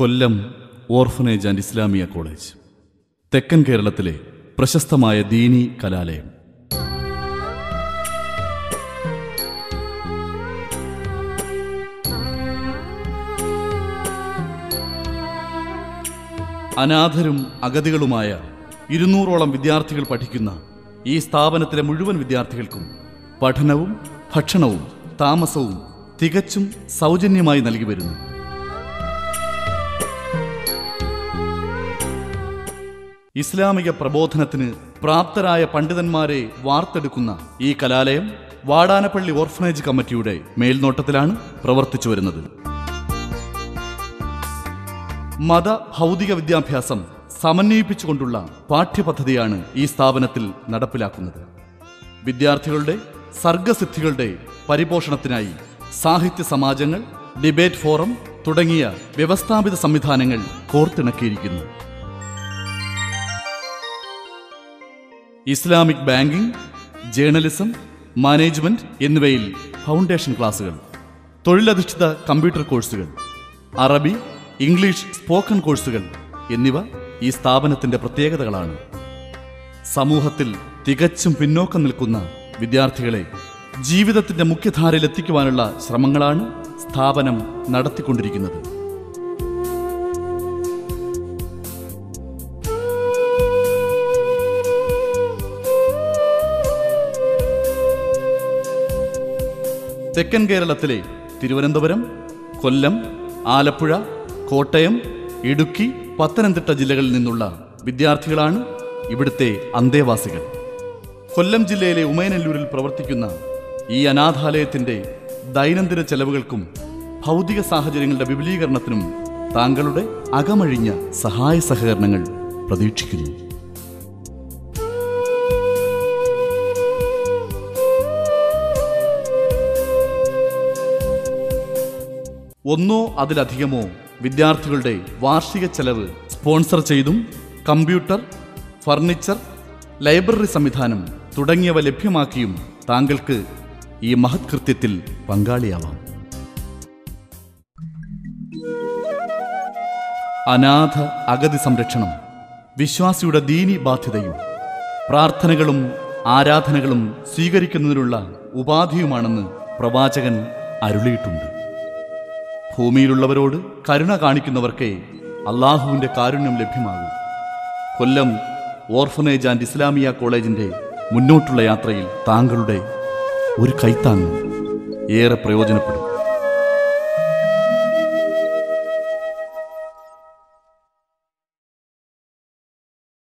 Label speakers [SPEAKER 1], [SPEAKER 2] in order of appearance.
[SPEAKER 1] Kollam orphanage and Islamia college തെക്കൻ കേരളത്തിലെ പ്രശസ്തമായ ദീനി കലാലയം. അനാഥരും അഗതികളുമായ ഇരുന്നൂറോളം വിദ്യാർത്ഥികൾ പഠിക്കുന്ന ഈ സ്ഥാപനത്തിലെ മുഴുവൻ വിദ്യാർത്ഥികൾക്കും പഠനവും ഭക്ഷണവും താമസവും തികച്ചും സൗജന്യമായി നൽകി വരുന്നു. ഇസ്ലാമിക പ്രബോധനത്തിന് പ്രാപ്തരായ പണ്ഡിതന്മാരെ വാർത്തെടുക്കുന്ന ഈ കലാലയം വാടാനപ്പള്ളി ഓർഫനേജ് കമ്മിറ്റിയുടെ മേൽനോട്ടത്തിലാണ് പ്രവർത്തിച്ചു വരുന്നത്. മത ഭൗതിക വിദ്യാഭ്യാസം സമന്വയിപ്പിച്ചുകൊണ്ടുള്ള പാഠ്യപദ്ധതിയാണ് ഈ സ്ഥാപനത്തിൽ നടപ്പിലാക്കുന്നത്. വിദ്യാർത്ഥികളുടെ സർഗസിദ്ധികളുടെ പരിപോഷണത്തിനായി സാഹിത്യ സമാജങ്ങൾ ഡിബേറ്റ് ഫോറം തുടങ്ങിയ വ്യവസ്ഥാപിത സംവിധാനങ്ങൾ കോർത്തിണക്കിയിരിക്കുന്നു. ഇസ്ലാമിക് ബാങ്കിംഗ് ജേർണലിസം മാനേജ്മെന്റ് എന്നിവയിൽ ഫൗണ്ടേഷൻ ക്ലാസുകൾ തൊഴിലധിഷ്ഠിത കമ്പ്യൂട്ടർ കോഴ്സുകൾ അറബി ഇംഗ്ലീഷ് സ്പോക്കൺ കോഴ്സുകൾ എന്നിവ ഈ സ്ഥാപനത്തിന്റെ പ്രത്യേകതകളാണ്. സമൂഹത്തിൽ തികച്ചും പിന്നോക്കം നിൽക്കുന്ന വിദ്യാർത്ഥികളെ ജീവിതത്തിന്റെ മുഖ്യധാരയിൽ എത്തിക്കുവാനുള്ള ശ്രമങ്ങളാണ് സ്ഥാപനം നടത്തിക്കൊണ്ടിരിക്കുന്നത്. തെക്കൻ കേരളത്തിലെ തിരുവനന്തപുരം കൊല്ലം ആലപ്പുഴ കോട്ടയം ഇടുക്കി പത്തനംതിട്ട ജില്ലകളിൽ നിന്നുള്ള വിദ്യാർത്ഥികളാണ് ഇവിടുത്തെ അന്തേവാസികൾ. കൊല്ലം ജില്ലയിലെ ഉമയനല്ലൂരിൽ പ്രവർത്തിക്കുന്ന ഈ അനാഥാലയത്തിന്റെ ദൈനംദിന ചെലവുകൾക്കും ഭൗതിക സാഹചര്യങ്ങളുടെ വിപുലീകരണത്തിനും താങ്കളുടെ അകമഴിഞ്ഞ സഹായ സഹകരണങ്ങൾ പ്രതീക്ഷിക്കുന്നു. ഒന്നോ അതിലധികമോ വിദ്യാർത്ഥികളുടെ വാർഷിക ചെലവ് സ്പോൺസർ ചെയ്തും കമ്പ്യൂട്ടർ ഫർണിച്ചർ ലൈബ്രറി സംവിധാനം തുടങ്ങിയവ ലഭ്യമാക്കിയും താങ്കൾക്ക് ഈ മഹത്കൃത്യത്തിൽ പങ്കാളിയാവാം. അനാഥ അഗതി സംരക്ഷണം വിശ്വാസിയുടെ ദീനി ബാധ്യതയും പ്രാർത്ഥനകളും ആരാധനകളും സ്വീകരിക്കുന്നതിനുള്ള ഉപാധിയുമാണെന്ന് പ്രവാചകൻ അരുളിയിട്ടുണ്ട്. ഭൂമിയിലുള്ളവരോട് കരുണ കാണിക്കുന്നവർക്കേ അള്ളാഹുവിന്റെ കാരുണ്യം ലഭ്യമാകും. കൊല്ലം ഓർഫനേജ് ആൻഡ് ഇസ്ലാമിയ കോളേജിന്റെ മുന്നോട്ടുള്ള യാത്രയിൽ താങ്കളുടെ ഒരു കൈത്താങ്ങ് ഏറെ പ്രയോജനപ്പെടും.